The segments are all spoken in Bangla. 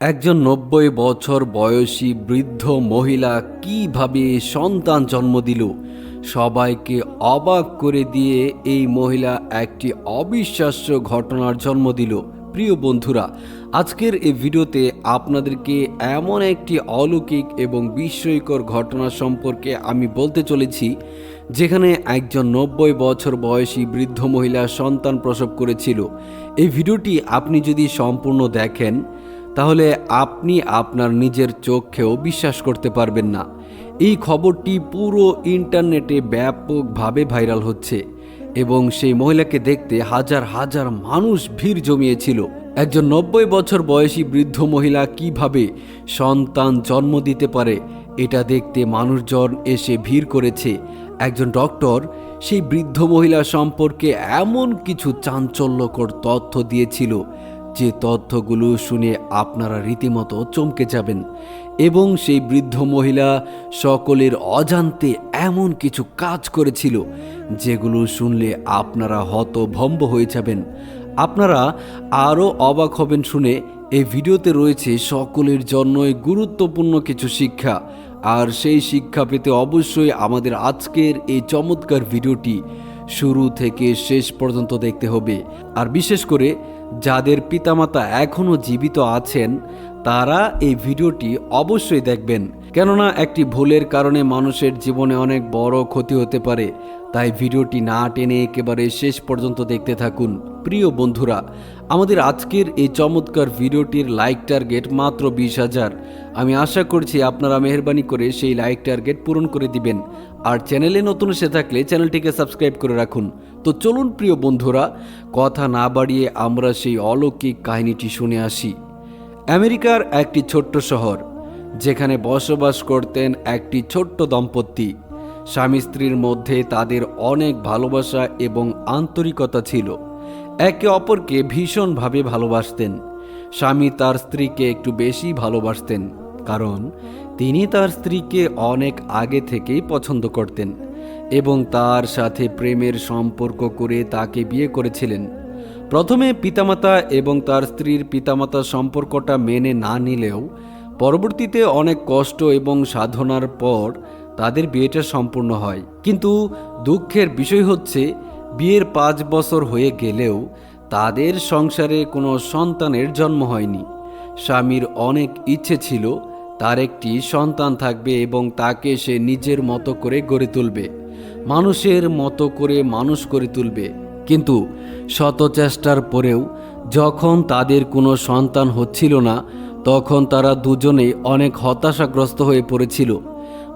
একজন নব্বই বছর বয়সী বৃদ্ধ মহিলা কীভাবে সন্তান জন্ম দিল? সবাইকে অবাক করে দিয়ে এই মহিলা একটি অবিশ্বাস্য ঘটনার জন্ম দিল। প্রিয় বন্ধুরা, আজকের এই ভিডিওতে আপনাদেরকে এমন একটি অলৌকিক এবং বিস্ময়কর ঘটনা সম্পর্কে আমি বলতে চলেছি, যেখানে একজন নব্বই বছর বয়সী বৃদ্ধ মহিলা সন্তান প্রসব করেছিল। এই ভিডিওটি আপনি যদি সম্পূর্ণ দেখেন তাহলে আপনি আপনার নিজের চোখেও বিশ্বাস করতে পারবেন না। এই খবরটি পুরো ইন্টারনেটে ব্যাপকভাবে ভাইরাল হচ্ছে এবং সেই মহিলাকে দেখতে হাজার হাজার মানুষ ভিড় জমিয়েছিল। একজন নব্বই বছর বয়সী বৃদ্ধ মহিলা কীভাবে সন্তান জন্ম দিতে পারে, এটা দেখতে মানুষজন এসে ভিড় করেছে। একজন ডক্টর সেই বৃদ্ধ মহিলা সম্পর্কে এমন কিছু চাঞ্চল্যকর তথ্য দিয়েছিল যে তথ্যগুলো শুনে আপনারা রীতিমতো চমকে যাবেন এবং সেই বৃদ্ধ মহিলা সকলের অজান্তে এমন কিছু কাজ করেছিল যেগুলো শুনলে আপনারা হতভম্ব হয়ে যাবেন। আপনারা আরও অবাক হবেন শুনে এই ভিডিওতে রয়েছে সকলের জন্যই গুরুত্বপূর্ণ কিছু শিক্ষা। আর সেই শিক্ষা পেতে অবশ্যই আমাদের আজকের এই চমৎকার ভিডিওটি শুরু থেকে শেষ পর্যন্ত দেখতে হবে। আর বিশেষ করে যাদের পিতামাতা এখনও জীবিত আছেন, তারা এই ভিডিওটি অবশ্যই দেখবেন। কেননা একটি ভুলের কারণে মানুষের জীবনে অনেক বড় ক্ষতি হতে পারে। তাই ভিডিওটি না টেনে একেবারে শেষ পর্যন্ত দেখতে থাকুন। প্রিয় বন্ধুরা, আমাদের আজকের এই চমৎকার ভিডিওটির লাইক টার্গেট মাত্র বিশ হাজার। আমি আশা করছি আপনারা মেহরবানি করে সেই লাইক টার্গেট পূরণ করে দিবেন। আর চ্যানেলে নতুন এসে থাকলে চ্যানেলটিকে সাবস্ক্রাইব করে রাখুন। তো চলুন প্রিয় বন্ধুরা, কথা না বাড়িয়ে আমরা সেই অলৌকিক কাহিনীটি শুনে আসি। আমেরিকার একটি ছোট্ট শহর, যেখানে বসবাস করতেন একটি ছোট্ট দম্পতি। স্বামী স্ত্রীর মধ্যে তাদের অনেক ভালোবাসা এবং আন্তরিকতা ছিল। একে অপরকে ভীষণভাবে ভালোবাসতেন। স্বামী তার স্ত্রীকে একটু বেশি ভালোবাসতেন, কারণ তিনি তার স্ত্রীকে অনেক আগে থেকেই পছন্দ করতেন। এবং তার সাথে প্রেমের সম্পর্ক করে তাকে বিয়ে করেছিলেন। প্রথমে পিতামাতা এবং তার স্ত্রীর পিতামাতা সম্পর্কটা মেনে না নিলেও পরবর্তীতে অনেক কষ্ট এবং সাধনার পর তাদের বিয়েটা সম্পূর্ণ হয়। কিন্তু দুঃখের বিষয় হচ্ছে, বিয়ের পাঁচ বছর হয়ে গেলেও তাদের সংসারে কোনো সন্তানের জন্ম হয়নি। স্বামীর অনেক ইচ্ছে ছিল, তার একটি সন্তান থাকবে এবং তাকে সে নিজের মতো করে গড়ে তুলবে। মানুষের মতো করে মানুষ করে তুলবে। কিন্তু শত চেষ্টার পরেও যখন তাদের কোনো সন্তান হচ্ছিল না, তখন তারা দুজনেই অনেক হতাশাগ্রস্ত হয়ে পড়েছিল।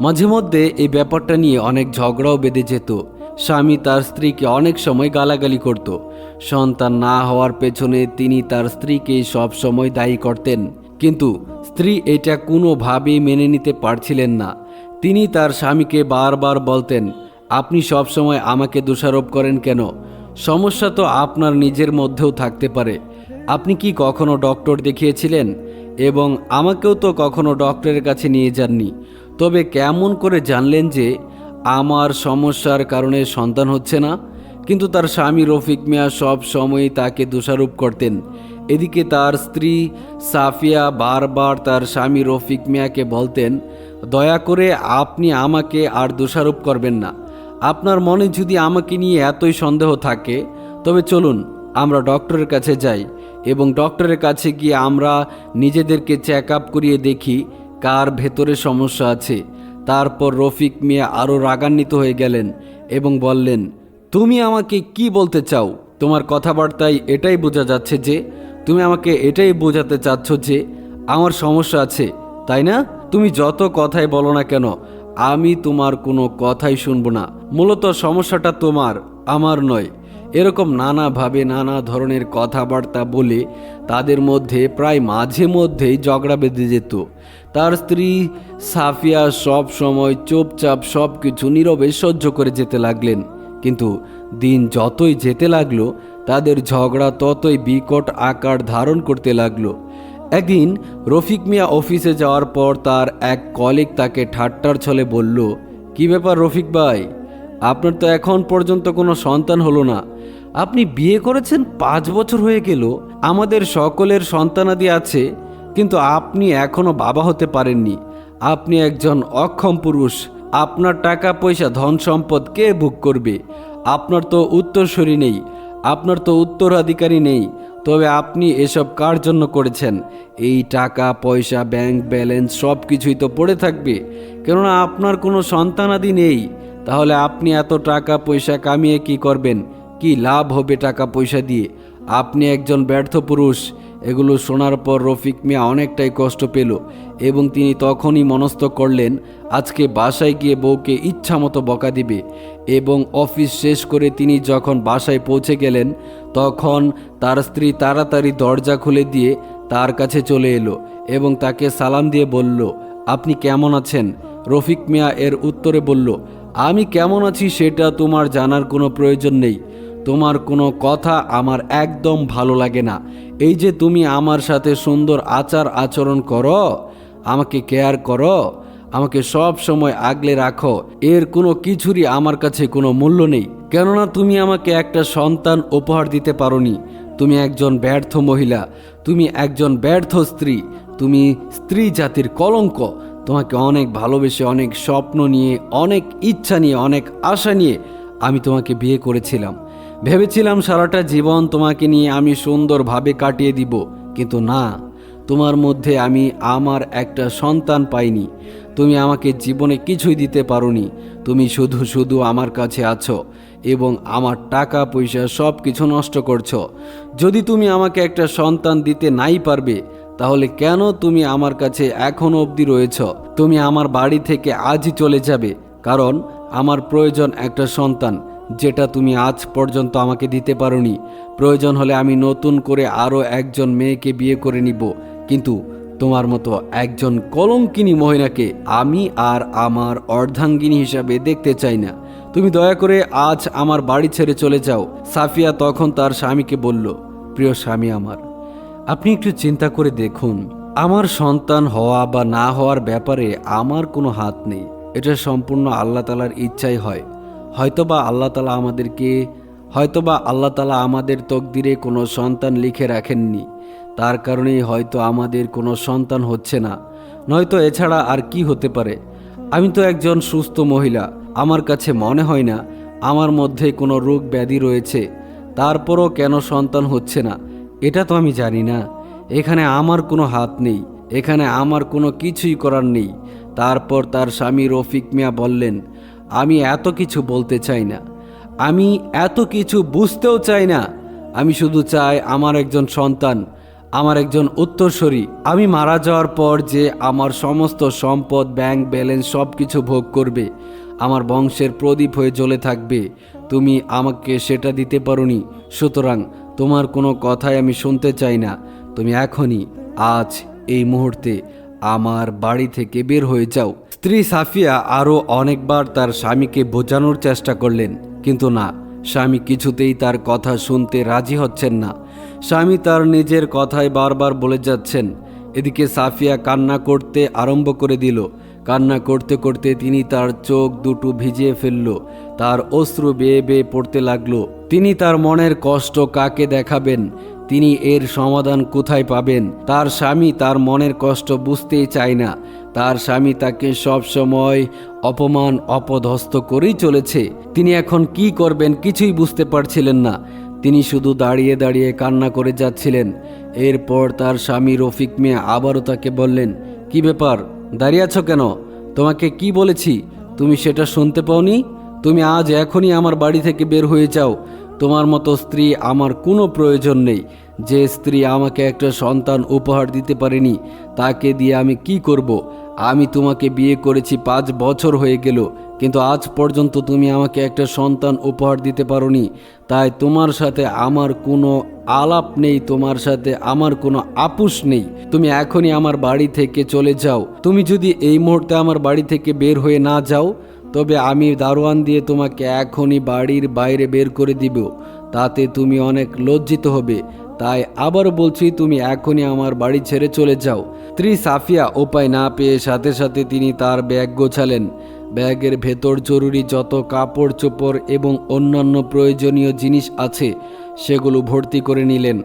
মাঝে মধ্যে এই ব্যাপারটা নিয়ে অনেক ঝগড়াও বেঁধে যেত। স্বামী তার স্ত্রীকে অনেক সময় গালাগালি করত। সন্তান না হওয়ার পেছনে তিনি তার স্ত্রীকে সব সময় দায়ী করতেন। কিন্তু স্ত্রী এটা কোনোভাবেই মেনে নিতে পারছিলেন না। তিনি তার স্বামীকে বারবার বলতেন আপনি সবসময় আমাকে দোষারোপ করেন কেন? সমস্যা তো আপনার নিজের মধ্যেও থাকতে পারে। আপনি কি কখনো ডক্টর দেখিয়েছিলেন? এবং আমাকেও তো কখনো ডক্টরের কাছে নিয়ে যাননি। তবে কেমন করে জানলেন যে আমার সমস্যার কারণে সন্তান হচ্ছে না? কিন্তু তার স্বামী রফিক মিয়া সব সময়ই তাকে দোষারোপ করতেন। এদিকে তার স্ত্রী সাফিয়া বারবার তার স্বামী রফিক মিয়াকে বলতেন, দয়া করে আপনি আমাকে আর দোষারোপ করবেন না। আপনার মনে যদি আমাকে নিয়ে এতই সন্দেহ থাকে, তবে চলুন, আমরা ডক্টরের কাছে যাই এবং ডক্টরের কাছে গিয়ে আমরা নিজেদেরকে চেক আপ করিয়ে দেখি কার ভেতরে সমস্যা আছে। তারপর রফিক মিয়া আরও রাগান্বিত হয়ে গেলেন এবং বললেন, তুমি আমাকে কি বলতে চাও? তোমার কথাবার্তায় এটাই বোঝা যাচ্ছে যে, তুমি আমাকে এটাই বোঝাতে চাচ্ছ যে, আমার সমস্যা আছে, তাই না? তুমি যত কথাই বলো না কেন আমি তোমার কোনো কথাই শুনব না। মূলত সমস্যাটা তোমার, আমার নয়। এরকম নানাভাবে নানা ধরনের কথাবার্তা বলে তাদের মধ্যে প্রায় মাঝে মধ্যেই ঝগড়া বেঁধে যেত। তার স্ত্রী সাফিয়া সব সময় চুপচাপ সব কিছু নীরবে সহ্য করে যেতে লাগলেন। কিন্তু দিন যতই যেতে লাগল, তাদের ঝগড়া ততই বিকট আকার ধারণ করতে লাগল। একদিন রফিক মিয়া অফিসে যাওয়ার পর তার এক কলিগ তাকে ঠাট্টার ছলে বলল, কি ব্যাপার রফিক ভাই? আপনার তো এখন পর্যন্ত কোনো সন্তান হলো না। আপনি বিয়ে করেছেন পাঁচ বছর হয়ে গেল, আমাদের সকলের সন্তানাদি আছে, কিন্তু আপনি এখনও বাবা হতে পারেননি। আপনি একজন অক্ষম পুরুষ, আপনার টাকা পয়সা, ধন সম্পদ কে বুক করবে? আপনার তো উত্তরসূরি নেই, আপনার তো উত্তরাধিকারী নেই তবে আপনি এসব কার জন্য করেছেন? এই টাকা, পয়সা ব্যাংক ব্যালেন্স সব কিছুই তো পড়ে থাকবে। কেননা আপনার কোনো সন্তানাদি নেই। তাহলে আপনি এত টাকা, পয়সা কামিয়ে কি করবেন? কি লাভ হবে টাকা, পয়সা দিয়ে? আপনি একজন ব্যর্থ পুরুষ। এগুলো শোনার পর রফিক মিয়া অনেকটাই কষ্ট পেল এবং তিনি তখনই মনস্থ করলেন, আজকে বাসায় গিয়ে বউকে ইচ্ছা মতো বকা দিবে। এবং অফিস শেষ করে তিনি যখন বাসায় পৌঁছে গেলেন তখন তার স্ত্রী তাড়াতাড়ি দরজা খুলে দিয়ে তার কাছে চলে এলো এবং তাকে সালাম দিয়ে বলল, আপনি কেমন আছেন? রফিক মিয়া এর উত্তরে বলল, আমি কেমন আছি সেটা তোমার জানার কোনো প্রয়োজন নেই। তোমার কোনো কথা আমার একদম ভালো লাগে না। এই যে তুমি আমার সাথে সুন্দর আচার আচরণ করো, আমাকে কেয়ার করো, আমাকে সব সময় আগলে রাখো, এর কোনো কিছুরই আমার কাছে কোনো মূল্য নেই। কেননা তুমি আমাকে একটা সন্তান উপহার দিতে পারোনি। তুমি একজন ব্যর্থ মহিলা, তুমি একজন ব্যর্থ স্ত্রী, তুমি স্ত্রী জাতির কলঙ্ক। তোমাকে অনেক ভালোবেসে, অনেক স্বপ্ন নিয়ে, অনেক ইচ্ছা নিয়ে, অনেক আশা নিয়ে আমি তোমাকে বিয়ে করেছিলাম। ভেবেছিলাম সারাটা জীবন তোমাকে নিয়ে আমি সুন্দরভাবে কাটিয়ে দিব, কিন্তু না। তোমার মধ্যে আমি আমার একটা সন্তান পাইনি। তুমি আমাকে জীবনে কিছুই দিতে পারোনি। তুমি শুধু শুধু আমার কাছে আছো। এবং আমার টাকা, পয়সা সব কিছু নষ্ট করছ। যদি তুমি আমাকে একটা সন্তান দিতে নাই পারবে, তাহলে কেন তুমি আমার কাছে এখনও অবধি রয়েছ? তুমি আমার বাড়ি থেকে আজই চলে যাবে, কারণ আমার প্রয়োজন একটা সন্তান, যেটা তুমি আজ পর্যন্ত আমাকে দিতে পারোনি। প্রয়োজন হলে আমি নতুন করে আরও একজন মেয়েকে বিয়ে করে নিব, কিন্তু তোমার মতো একজন কলঙ্কিনী মহিলাকে আমি আর আমার অর্ধাঙ্গিনী হিসাবে দেখতে চাই না। তুমি দয়া করে আজ আমার বাড়ি ছেড়ে চলে যাও। সাফিয়া তখন তার স্বামীকে বলল, প্রিয় স্বামী আমার, আপনি একটু চিন্তা করে দেখুন। আমার সন্তান হওয়া বা না হওয়ার ব্যাপারে আমার কোনো হাত নেই। এটা সম্পূর্ণ আল্লাহ তালার ইচ্ছাই হয়। হয়তোবা আল্লাহ তালা আমাদেরকে, হয়তোবা আল্লাহ তালা আমাদের তকদিরে কোনো সন্তান লিখে রাখেননি। তার কারণেই হয়তো আমাদের কোনো সন্তান হচ্ছে না। নয়তো এছাড়া আর কি হতে পারে? আমি তো একজন সুস্থ মহিলা। আমার কাছে মনে হয় না আমার মধ্যে কোনো রোগ ব্যাধি রয়েছে, তারপরও কেন সন্তান হচ্ছে না, এটা তো আমি জানি না। এখানে আমার কোনো হাত নেই, এখানে আমার কোনো কিছুই করার নেই। তারপর তার স্বামী রফিক মিয়া বললেন, আমি এত কিছু বলতে চাই না, আমি এত কিছু বুঝতেও চাই না। আমি শুধু চাই আমার একজন সন্তান, আমার একজন উত্তরসূরি। আমি মারা যাওয়ার পর যে আমার সমস্ত সম্পদ, ব্যাংক ব্যালেন্স সব কিছু ভোগ করবে আমার বংশের প্রদীপ হয়ে জ্বলে থাকবে। তুমি আমাকে সেটা দিতে পারোনি। সুতরাং তোমার কোনো কথাই আমি শুনতে চাই না। তুমি এখনই, আজ, এই মুহূর্তে আমার বাড়ি থেকে বের হয়ে যাও। স্ত্রী সাফিয়া আরও অনেকবার তার স্বামীকে বোঝানোর চেষ্টা করলেন। কিন্তু না, স্বামী কিছুতেই তার কথা শুনতে রাজি হচ্ছেন না। স্বামী তার নিজের কথায় বারবার বলে যাচ্ছেন। এদিকে সাফিয়া কান্না করতে আরম্ভ করে দিল। কান্না করতে করতে তিনি তার চোখ দুটো ভিজিয়ে ফেলল, তার অশ্রু বেয়ে বেয়ে পড়তে লাগল। তিনি তার মনের কষ্ট কাকে দেখাবেন? তিনি এর সমাধান কোথায় পাবেন? তার স্বামী তার মনের কষ্ট বুঝতেই চায় না। তার স্বামী তাকে সব সময় অপমান, অপদস্থ করেই চলেছে। তিনি এখন কি করবেন কিছুই বুঝতে পারছিলেন না। তিনি শুধু দাঁড়িয়ে দাঁড়িয়ে কান্না করে যাচ্ছিলেন। এরপর তার স্বামী রফিক মিয়া আবারও তাকে বললেন, কি ব্যাপার? দাঁড়িয়ে আছো কেন? তোমাকে কি বলেছি? তুমি সেটা শুনতে পাওনি? তুমি আজ এখনই আমার বাড়ি থেকে বের হয়ে যাও। তোমার মতো স্ত্রী আমার কোনো প্রয়োজন নেই। যে স্ত্রী আমাকে একটা সন্তান উপহার দিতে পারেনি, তাকে দিয়ে আমি কি করব। আমি তোমাকে বিয়ে করেছি পাঁচ বছর হয়ে গেল। কিন্তু আজ পর্যন্ত তুমি আমাকে একটা সন্তান উপহার দিতে পারোনি। তাই তোমার সাথে আমার কোনো আলাপ নেই, তোমার সাথে আমার কোনো আপুস নেই। তুমি এখনই আমার বাড়ি থেকে চলে যাও। তুমি যদি এই মুহূর্তে আমার বাড়ি থেকে বের হয়ে না যাও, তবে আমি দারোয়ান দিয়ে তোমাকে এখনই বাড়ির বাইরে বের করে দিব। তাতে তুমি অনেক লজ্জিত হবে। তাই আবার বলছি, তুমি এখনই আমার বাড়ি ছেড়ে চলে যাও। স্ত্রী সাফিয়া উপায় না পেয়ে সাথে সাথে তিনি তার ব্যাগ গোছালেন। ব্যাগের ভেতর জরুরি যত কাপড় চোপড় এবং অন্যান্য প্রয়োজনীয় জিনিস আছে, সেগুলো ভর্তি করে নিলেন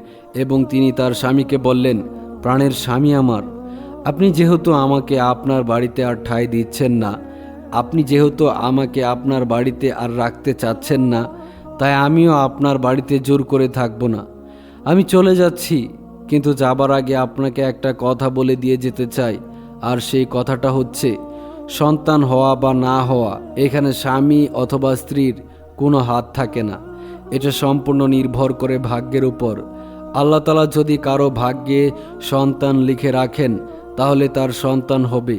এবং তিনি তার স্বামীকে বললেন, প্রাণের স্বামী আমার, আপনি যেহেতু আমাকে আপনার বাড়িতে আর ঠাঁই দিচ্ছেন না, আপনি যেহেতু আমাকে আপনার বাড়িতে আর রাখতে চাচ্ছেন না, তাই আমিও আপনার বাড়িতে জোর করে থাকব না। আমি চলে যাচ্ছি, কিন্তু যাবার আগে আপনাকে একটা কথা বলে দিয়ে যেতে চাই, আর সেই কথাটা হচ্ছে সন্তান হওয়া বা না হওয়া, এখানে স্বামী অথবা স্ত্রীর কোনো হাত থাকে না। এটা সম্পূর্ণ নির্ভর করে ভাগ্যের উপর। আল্লাহ তালা যদি কারও ভাগ্যে সন্তান লিখে রাখেন, তাহলে তার সন্তান হবে।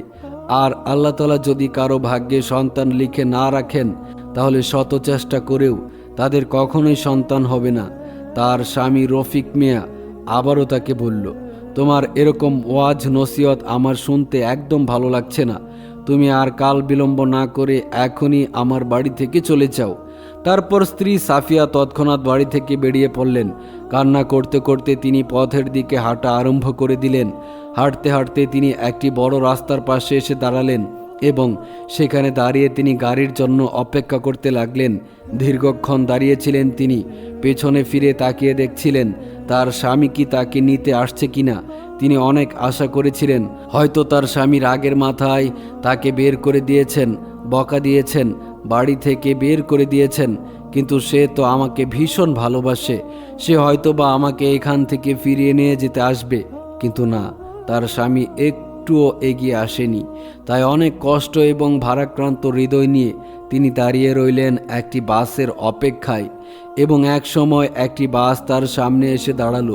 আর আল্লাহ তালা যদি কারও ভাগ্যে সন্তান লিখে না রাখেন, তাহলে শত চেষ্টা করেও তাদের কখনোই সন্তান হবে না। তার স্বামী রফিক মিয়া আবারও তাকে বলল, তোমার এরকম ওয়াজ নসিহত আমার শুনতে একদম ভালো লাগছে না। তুমি আর কাল বিলম্ব না করে এখনই আমার বাড়ি থেকে চলে যাও। তারপর স্ত্রী সাফিয়া তৎক্ষণাৎ বাড়ি থেকে বেরিয়ে পড়লেন। কান্না করতে করতে তিনি পথের দিকে হাঁটা আরম্ভ করে দিলেন। হাঁটতে হাঁটতে তিনি একটি বড় রাস্তার পাশে এসে দাঁড়ালেন এবং সেখানে দাঁড়িয়ে তিনি গাড়ির জন্য অপেক্ষা করতে লাগলেন। দীর্ঘক্ষণ দাঁড়িয়েছিলেন তিনি। পেছনে ফিরে তাকিয়ে দেখছিলেন, তার স্বামী কি তাকে নিতে আসছে কিনা? তিনি অনেক আশা করেছিলেন। হয়তো তার স্বামী রাগের মাথায় তাকে বের করে দিয়েছেন, বকা দিয়েছেন, বাড়ি থেকে বের করে দিয়েছেন, কিন্তু সে তো আমাকে ভীষণ ভালোবাসে। সে হয়তো বা আমাকে এখান থেকে ফিরিয়ে নিয়ে যেতে আসবে। কিন্তু না, তার স্বামী একটুও এগিয়ে আসেনি। তাই অনেক কষ্ট এবং ভারাক্রান্ত হৃদয় নিয়ে তিনি দাঁড়িয়ে রইলেন একটি বাসের অপেক্ষায় এবং এক সময় একটি বাস তার সামনে এসে দাঁড়াল।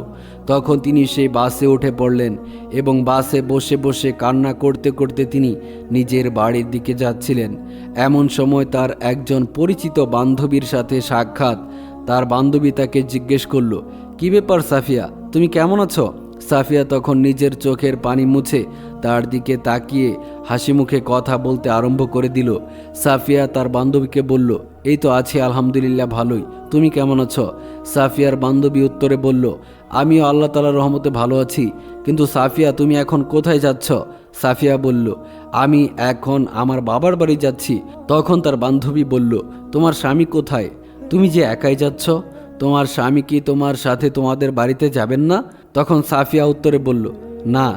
তখন তিনি সেই বাসে উঠে পড়লেন এবং বাসে বসে বসে কান্না করতে করতে তিনি নিজের বাড়ির দিকে যাচ্ছিলেন। এমন সময় তার একজন পরিচিত বান্ধবীর সাথে সাক্ষাৎ তার বান্ধবী তাকে জিজ্ঞেস করল, কি ব্যাপার সাফিয়া? তুমি কেমন আছো? সাফিয়া তখন নিজের চোখের পানি মুছে তার দিকে তাকিয়ে হাসি মুখে কথা বলতে আরম্ভ করে দিল। সাফিয়া তার বান্ধবীকে বলল, এই তো আছি, আলহামদুলিল্লাহ ভালোই। তুমি কেমন আছো? সাফিয়ার বান্ধবী উত্তরে বলল, আমিও আল্লাহ তালার রহমতে ভালো আছি। কিন্তু সাফিয়া, তুমি এখন কোথায় যাচ্ছ? সাফিয়া বলল, আমি এখন আমার বাবার বাড়ি যাচ্ছি। তখন তার বান্ধবী বলল, তোমার স্বামী কোথায়? তুমি যে একাই যাচ্ছ? তোমার স্বামী কি তোমার সাথে তোমাদের বাড়িতে যাবেন না? তখন সাফিয়া উত্তরে বলল, না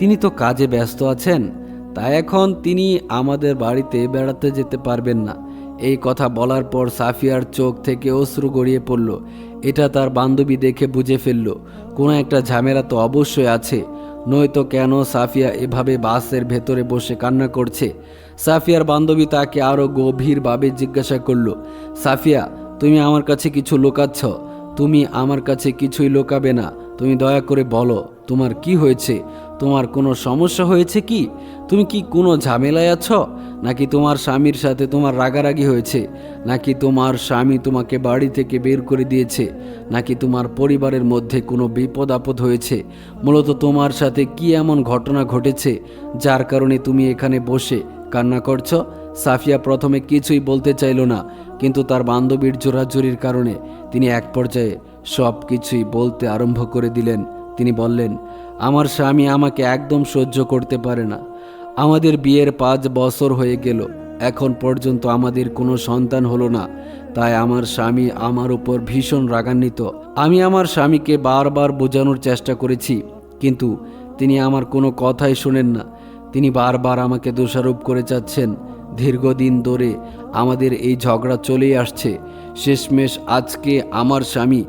তিনি তো কাজে ব্যস্ত আছেন, তাই এখন তিনি আমাদের বাড়িতে বেড়াতে যেতে পারবেন না। এই কথা বলার পর সাফিয়ার চোখ থেকে অশ্রু গড়িয়ে পড়ল। এটা তার বান্ধবী দেখে বুঝে ফেলল। কোনো একটা ঝামেলা তো অবশ্যই আছে। নয়তো কেন সাফিয়া এভাবে বাসের ভেতরে বসে কান্না করছে? সাফিয়ার বান্ধবী তাকে আরও গভীরভাবে জিজ্ঞাসা করল, সাফিয়া, তুমি আমার কাছে কিছু লুকাচ্ছ? তুমি আমার কাছে কিছুই লুকাবে না। তুমি দয়া করে বলো। তোমার কি হয়েছে? তোমার কোনো সমস্যা হয়েছে কি? তুমি কি কোনো ঝামেলায় আছো? নাকি তোমার স্বামীর সাথে তোমার রাগারাগি হয়েছে? নাকি তোমার স্বামী তোমাকে বাড়ি থেকে বের করে দিয়েছে? নাকি তোমার পরিবারের মধ্যে কোনো বিপদ আপদ হয়েছে? মূলত তোমার সাথে কি এমন ঘটনা ঘটেছে, যার কারণে তুমি এখানে বসে কান্না করছ? সাফিয়া প্রথমে কিছুই বলতে চাইল না, কিন্তু তার বান্ধবীর জোরাজুরির কারণে তিনি এক পর্যায়ে সব কিছুই বলতে আরম্ভ করে দিলেন। তিনি বললেন, আমার স্বামী আমাকে একদম সহ্য করতে পারে না। আমাদের বিয়ের পাঁচ বছর হয়ে গেল। এখন পর্যন্ত আমাদের কোনো সন্তান হলো না। তাই আমার স্বামী আমার উপর ভীষণ রাগান্বিত। আমি আমার স্বামীকে বারবার বোঝানোর চেষ্টা করেছি, কিন্তু তিনি আমার কোনো কথাই শোনেন না। তিনি বারবার আমাকে দোষারোপ করে যাচ্ছেন। দীর্ঘদিন ধরে আমাদের এই ঝগড়া চলেই আসছে। শেষমেশ আজকে আমার স্বামী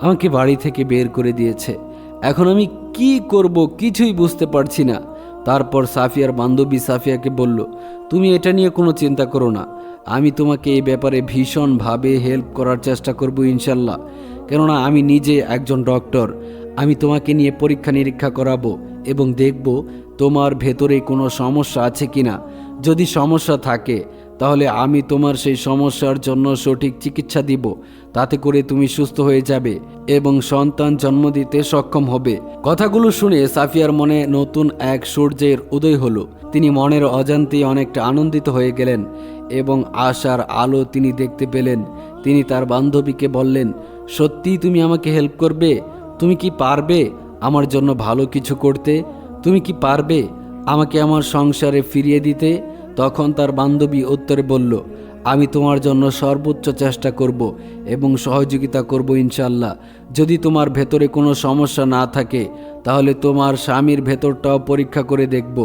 আমাকে বাড়ি থেকে বের করে দিয়েছে। এখন আমি কি করব কিছুই বুঝতে পারছি না। তারপর সাফিয়ার বান্ধবী সাফিয়াকে বলল, তুমি এটা নিয়ে কোনো চিন্তা করো না। আমি তোমাকে এই ব্যাপারে ভীষণভাবে হেল্প করার চেষ্টা করব ইনশাল্লাহ। কেননা আমি নিজে একজন ডক্টর আমি তোমাকে নিয়ে পরীক্ষা নিরীক্ষা করাবো এবং দেখব তোমার ভেতরে কোনো সমস্যা আছে কিনা। যদি সমস্যা থাকে, তাহলে আমি তোমার সেই সমস্যার জন্য সঠিক চিকিৎসা দিব। তাতে করে তুমি সুস্থ হয়ে যাবে এবং সন্তান জন্ম দিতে সক্ষম হবে। কথাগুলো শুনে সাফিয়ার মনে নতুন এক সূর্যের উদয় হলো। তিনি মনের অজান্তেই অনেকটা আনন্দিত হয়ে গেলেন এবং আশার আলো তিনি দেখতে পেলেন। তিনি তার বান্ধবীকে বললেন সত্যিই তুমি আমাকে হেল্প করবে? তুমি কি পারবে আমার জন্য ভালো কিছু করতে? তুমি কি পারবে আমাকে আমার সংসারে ফিরিয়ে দিতে? তখন তার বান্ধবী উত্তরে বলল আমি তোমার জন্য সর্বোচ্চ চেষ্টা করব এবং সহযোগিতা করব ইনশাল্লাহ যদি তোমার ভেতরে কোনো সমস্যা না থাকে, তাহলে তোমার স্বামীর ভেতরটাও পরীক্ষা করে দেখব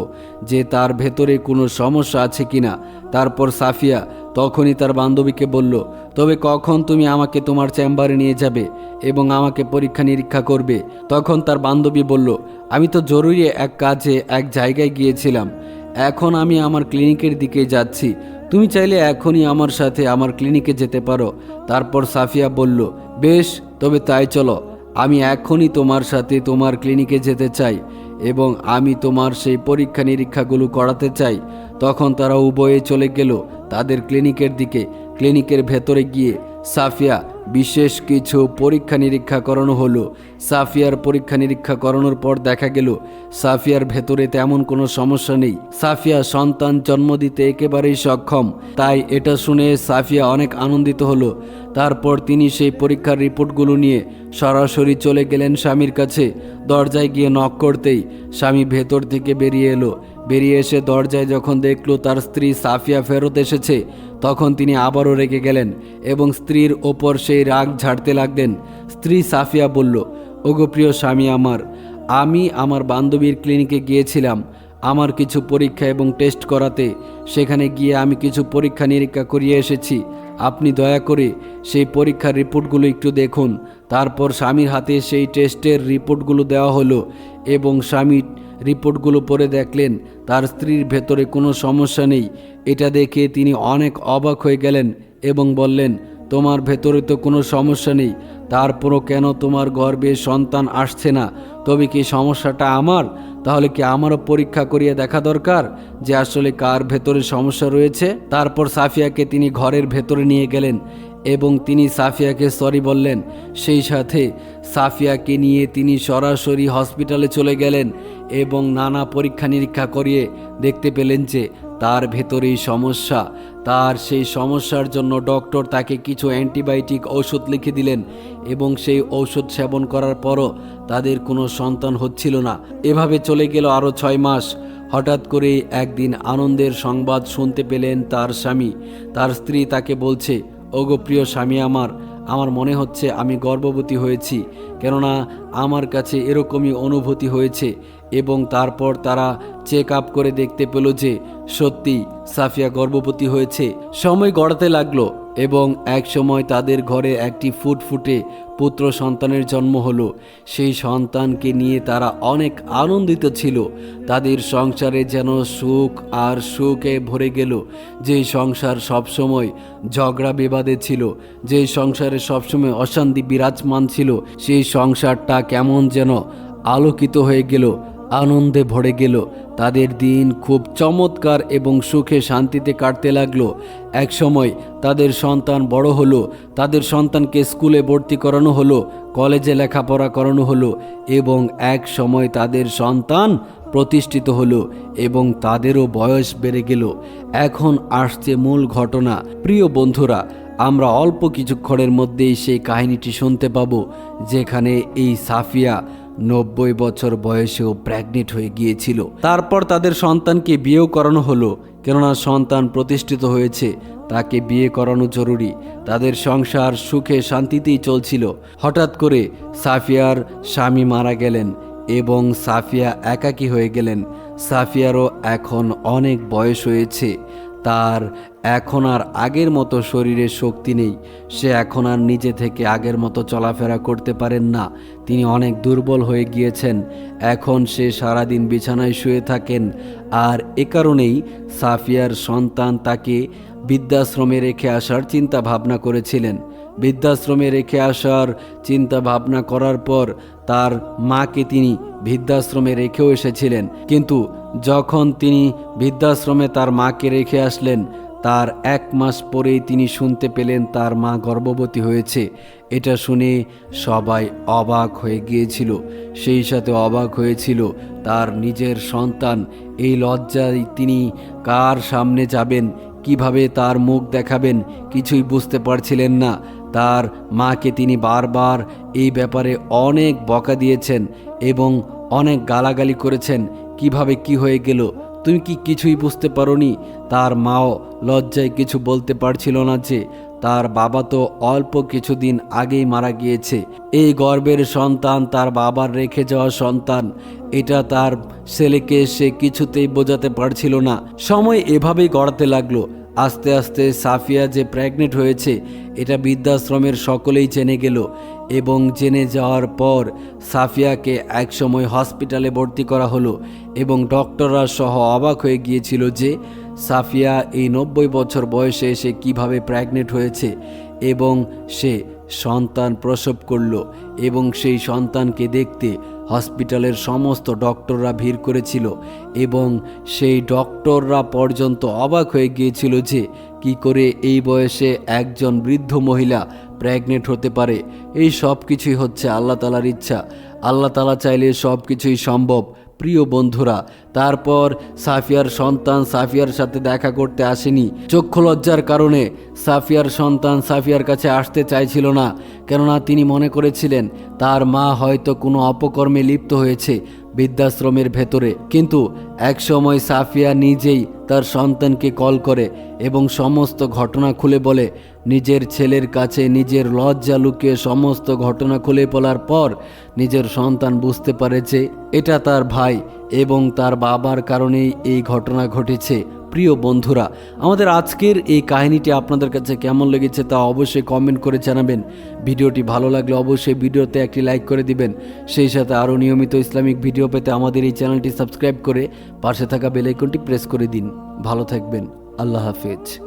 যে তার ভেতরে কোনো সমস্যা আছে কিনা। তারপর সাফিয়া তখনই তার বান্ধবীকে বলল, তবে কখন তুমি আমাকে তোমার চেম্বারে নিয়ে যাবে এবং আমাকে পরীক্ষা নিরীক্ষা করবে? তখন তার বান্ধবী বলল, আমি তো জরুরি এক কাজে এক জায়গায় গিয়েছিলাম। এখন আমি আমার ক্লিনিকের দিকে যাচ্ছি। তুমি চাইলে এখনই আমার সাথে আমার ক্লিনিকে যেতে পারো। তারপর সাফিয়া বলল, বেশ, তবে তাই চলো। আমি এখনই তোমার সাথে তোমার ক্লিনিকে যেতে চাই এবং আমি তোমার সেই পরীক্ষা নিরীক্ষাগুলো করাতে চাই। তখন তারা উভয়ে চলে গেল তাদের ক্লিনিকের দিকে। ক্লিনিকের ভেতরে গিয়ে সাফিয়া, বিশেষ কিছু পরীক্ষা নিরীক্ষা করানো হলো। সাফিয়ার পরীক্ষা নিরীক্ষা করানোর পর দেখা গেল, সাফিয়ার ভেতরে তেমন কোনো সমস্যা নেই। সাফিয়া সন্তান জন্ম দিতে একেবারেই সক্ষম, তাই এটা শুনে সাফিয়া অনেক আনন্দিত হলো। তারপর তিনি সেই পরীক্ষার রিপোর্টগুলো নিয়ে সরাসরি চলে গেলেন স্বামীর কাছে। দরজায় গিয়ে নক করতেই স্বামী ভেতর থেকে বেরিয়ে এলো। বেরিয়ে এসে দরজায় যখন দেখল তার স্ত্রী সাফিয়া ফেরত এসেছে, তখন তিনি আবারও রেগে গেলেন এবং স্ত্রীর ওপর সেই রাগ ঝাড়তে লাগলেন। স্ত্রী সাফিয়া বলল, ওগো প্রিয় স্বামী আমার, আমি আমার বান্ধবীর ক্লিনিকে গিয়েছিলাম। আমার কিছু পরীক্ষা এবং টেস্ট করাতে, সেখানে গিয়ে আমি কিছু পরীক্ষা নিরীক্ষা করিয়ে এসেছি। আপনি দয়া করে সেই পরীক্ষার রিপোর্টগুলো একটু দেখুন। তারপর স্বামীর হাতে সেই টেস্টের রিপোর্টগুলো দেওয়া হলো এবং স্বামী রিপোর্টগুলো পড়ে দেখলেন, তার স্ত্রীর ভেতরে কোনো সমস্যা নেই। এটা দেখে তিনি অনেক অবাক হয়ে গেলেন এবং বললেন, তোমার ভেতরে তো কোনো সমস্যা নেই, তারপরও কেন তোমার গর্ভে সন্তান আসছে না? তবে কি সমস্যাটা আমার? তাহলে কি আমারও পরীক্ষা করিয়ে দেখা দরকার যে আসলে কার ভেতরে সমস্যা রয়েছে? তারপর সাফিয়াকে তিনি ঘরের ভেতরে নিয়ে গেলেন এবং তিনি সাফিয়াকে সরি বললেন। সেই সাথে সাফিয়াকে নিয়ে তিনি সরাসরি হসপিটালে চলে গেলেন এবং নানা পরীক্ষা নিরীক্ষা করিয়ে দেখতে পেলেন যে তার ভেতরেই সমস্যা। তার সেই সমস্যার জন্য ডক্টর তাকে কিছু অ্যান্টিবায়োটিক ঔষধ লিখে দিলেন এবং সেই ঔষধ সেবন করার পরও তাদের কোনো সন্তান হচ্ছিল না। এভাবে চলে গেল আরও ছয় মাস। হঠাৎ করে একদিন আনন্দের সংবাদ শুনতে পেলেন তার স্বামী। তার স্ত্রী তাকে বলছে ওগো প্রিয় স্বামী আমার আমার মনে হচ্ছে আমি গর্ভবতী হয়েছি, কেননা আমার কাছে এরকমই অনুভূতি হয়েছে এবং তারপর তারা চেক আপ করে দেখতে পেল যে সত্যি সাফিয়া গর্ভবতী হয়েছে। সময় গড়াতে লাগল। এবং এক সময় তাদের ঘরে একটি ফুটফুটে পুত্র সন্তানের জন্ম হলো। সেই সন্তানকে নিয়ে তারা অনেক আনন্দিত ছিল। তাদের সংসারে যেন সুখ আর সুখে ভরে গেল। যেই সংসার সবসময় ঝগড়া বিবাদে ছিল, যেই সংসারে সবসময় অশান্তি বিরাজমান ছিল, সেই সংসারটা কেমন যেন আলোকিত হয়ে গেল। আনন্দে ভরে গেল। তাদের দিন খুব চমৎকার এবং সুখে শান্তিতে কাটতে লাগল। এক সময় তাদের সন্তান বড় হলো, তাদের সন্তানকে স্কুলে ভর্তি করানো হলো, কলেজে লেখাপড়া করানো হলো এবং এক সময় তাদের সন্তান প্রতিষ্ঠিত হলো এবং তাদেরও বয়স বেড়ে গেল। এখন আসছে মূল ঘটনা। প্রিয় বন্ধুরা, আমরা অল্প কিছুক্ষণের মধ্যেই সেই কাহিনীটি শুনতে পাবো, যেখানে এই সাফিয়া নব্বই বছর বয়সেও প্রেগনেন্ট হয়ে গিয়েছিল। তারপর তাদের সন্তানকে বিয়েও করানো হলো, কেননা সন্তান প্রতিষ্ঠিত হয়েছে, তাকে বিয়ে করানো জরুরি। তাদের সংসার সুখে শান্তিতেই চলছিল। হঠাৎ করে সাফিয়ার স্বামী মারা গেলেন এবং সাফিয়া একাকী হয়ে গেলেন। সাফিয়ারও এখন অনেক বয়স হয়েছে। তার এখন আর আগের মতো শরীরের শক্তি নেই। সে এখন আর নিজে থেকে আগের মতো চলাফেরা করতে পারেন না। তিনি অনেক দুর্বল হয়ে গিয়েছেন। এখন সে সারাদিন বিছানায় শুয়ে থাকেন। আর এ কারণেই সাফিয়ার সন্তান তাকে বৃদ্ধাশ্রমে রেখে আসার চিন্তা ভাবনা করেছিলেন। বৃদ্ধাশ্রমে রেখে আসার চিন্তা ভাবনা করার পর তার মাকে তিনি বৃদ্ধাশ্রমে রেখেও এসেছিলেন। কিন্তু যখন তিনি বৃদ্ধাশ্রমে তার মাকে রেখে আসলেন, তার এক মাস পরেই তিনি শুনতে পেলেন তার মা গর্ভবতী হয়েছে। এটা শুনে সবাই অবাক হয়ে গিয়েছিল। সেই সাথে অবাক হয়েছিল তার নিজের সন্তান। এই লজ্জায় তিনি কার সামনে যাবেন? কীভাবে তার মুখ দেখাবেন? কিছুই বুঝতে পারছিলেন না। তার মাকে তিনি বারবার এই ব্যাপারে অনেক বকা দিয়েছেন এবং অনেক গালাগালি করেছেন। কীভাবে কি হয়ে গেল? তুমি কি কিছুই বুঝতে পারোনি? তার মাও লজ্জায় কিছু বলতে পারছিল না যে, তার বাবা তো অল্প কিছুদিন আগেই মারা গিয়েছে। এই গর্বের সন্তান তার বাবার রেখে যাওয়া সন্তান। এটা তার ছেলেকে সে কিছুতেই বোঝাতে পারছিল না। সময় এভাবেই গড়াতে লাগল। আস্তে আস্তে সাফিয়া যে প্রেগনেন্ট হয়েছে, এটা বৃদ্ধাশ্রমের সকলেই জেনে গেল এবং জেনে যাওয়ার পর সাফিয়াকে একসময় হসপিটালে ভর্তি করা হলো এবং ডক্টররা সহ অবাক হয়ে গিয়েছিল যে সাফিয়া এই নব্বই বছর বয়সে এসে কীভাবে প্রেগনেন্ট হয়েছে এবং সে সন্তান প্রসব করল এবং সেই সন্তানকে দেখতে হসপিটালের সমস্ত ডক্টররা ভিড় করেছিল এবং সেই ডক্টররা পর্যন্ত অবাক হয়ে গিয়েছিল যে কি করে এই বয়সে একজন বৃদ্ধ মহিলা প্রেগনেন্ট হতে পারে। এই সব কিছুই হচ্ছে আল্লাহ তালার ইচ্ছা। আল্লাহ তালা চাইলে সব কিছুই সম্ভব। প্রিয় বন্ধুরা, তারপর সাফিয়ার সন্তান সাফিয়ার সাথে দেখা করতে আসেনি। চক্ষু লজ্জার কারণে সাফিয়ার সন্তান সাফিয়ার কাছে আসতে চাইছিল না, কেননা তিনি মনে করেছিলেন, তার মা হয়তো কোনো অপকর্মে লিপ্ত হয়েছে বৃদ্ধাশ্রমের ভেতরে। কিন্তু একসময় সাফিয়া নিজেই তার সন্তানকে কল করে এবং সমস্ত ঘটনা খুলে বলে নিজের ছেলের কাছে নিজের লজ্জা লুকিয়ে সমস্ত ঘটনা খুলে বলার পর নিজের সন্তান বুঝতে পারেছে এটা তার ভাই এবং তার বাবার কারণেই এই ঘটনা ঘটেছে। প্রিয় বন্ধুরা, আমাদের আজকের এই কাহিনীটি আপনাদের কাছে কেমন লেগেছে তা অবশ্যই কমেন্ট করে জানাবেন। ভিডিওটি ভালো লাগলে অবশ্যই ভিডিওতে একটি লাইক করে দিবেন। সেই সাথে আরও নিয়মিত ইসলামিক ভিডিও পেতে আমাদের এই চ্যানেলটি সাবস্ক্রাইব করে পাশে থাকা বেলাইকনটি প্রেস করে দিন। ভালো থাকবেন। আল্লাহ হাফেজ।